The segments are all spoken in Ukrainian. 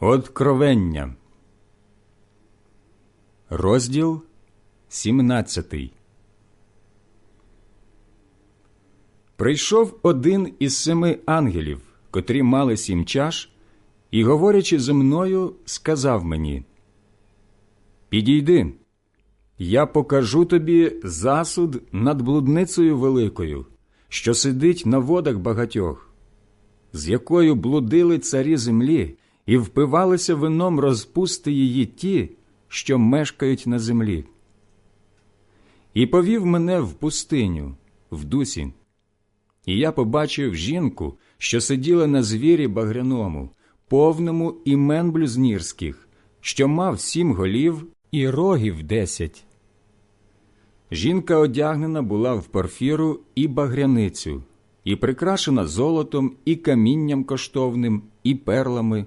Откровення, розділ 17 Прийшов один із семи ангелів, котрі мали сім чаш, і, говорячи зі мною, сказав мені: Підійди, я покажу тобі засуд над блудницею великою, що сидить на водах багатьох, з якою блудили царі землі і впивалися вином розпусти її ті, що мешкають на землі. І повів мене в пустиню, в дусі. І я побачив жінку, що сиділа на звірі багряному, повному імен блюзнірських, що мав сім голів і рогів десять. Жінка одягнена була в порфіру і багряницю, і прикрашена золотом, і камінням коштовним, і перлами,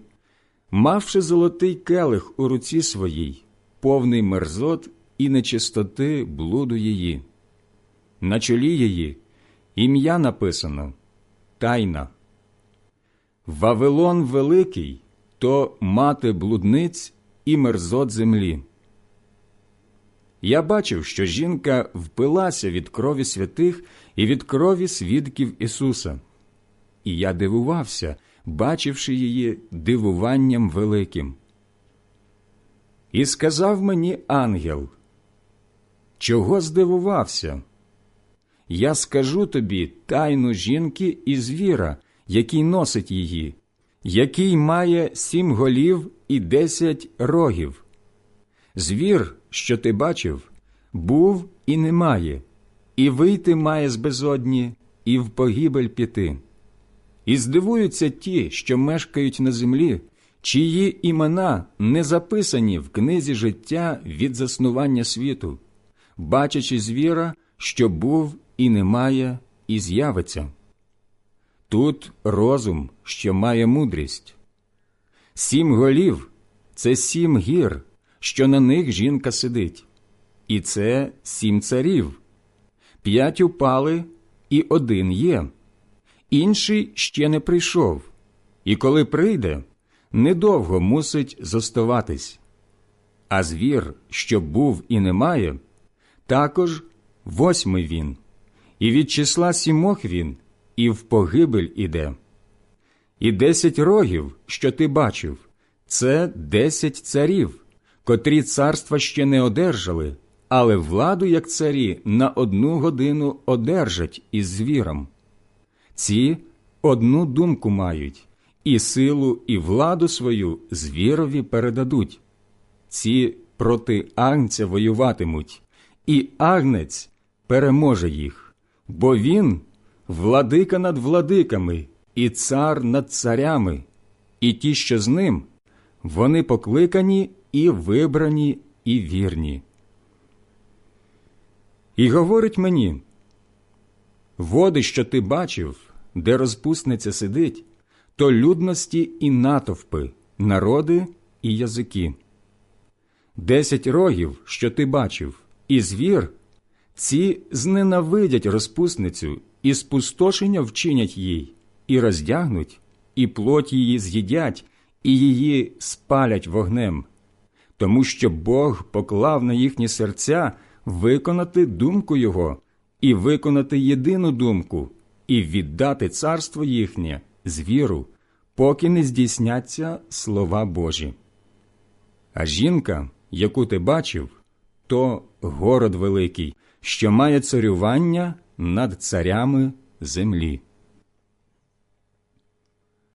мавши золотий келих у руці своїй, повний мерзот і нечистоти блуду її. На чолі її ім'я написано Тайна. Вавилон Великий то мати блудниць і мерзот землі. Я бачив, що жінка впилася від крові святих і від крові свідків Ісуса, і я дивувався, бачивши її дивуванням великим. І сказав мені ангел, чого здивувався? Я скажу тобі тайну жінки і звіра, який носить її, який має сім голів і десять рогів. Звір, що ти бачив, був і немає, і вийти має з безодні, і в погибель піти. І здивуються ті, що мешкають на землі, чиї імена не записані в книзі життя від заснування світу, бачачи звіра, що був і немає, і з'явиться. Тут розум, що має мудрість. Сім голів це сім гір, що на них жінка сидить, і це сім царів. П'ять упали, і один є, інший ще не прийшов, і коли прийде, недовго мусить зоставатись. А звір, що був і немає, також восьмий він, і від числа сімох він, і в погибель іде. І десять рогів, що ти бачив, це десять царів, котрі царства ще не одержали, але владу, як царі, на одну годину одержать із звіром. Ці одну думку мають, і силу, і владу свою звірові передадуть. Ці проти агнця воюватимуть, і агнець переможе їх, бо він владика над владиками і цар над царями, і ті, що з ним, вони покликані і вибрані, і вірні. І говорить мені води, що ти бачив, де розпусниця сидить, то людності і натовпи, народи і язики. Десять рогів, що ти бачив, і звір, ці зненавидять розпусницю і спустошення вчинять їй, і роздягнуть, і плоть її з'їдять, і її спалять вогнем, тому що Бог поклав на їхні серця виконати думку Його, і виконати єдину думку, і віддати царство їхнє з віру, поки не здійсняться слова Божі. А жінка, яку ти бачив, то город великий, що має царювання над царями землі.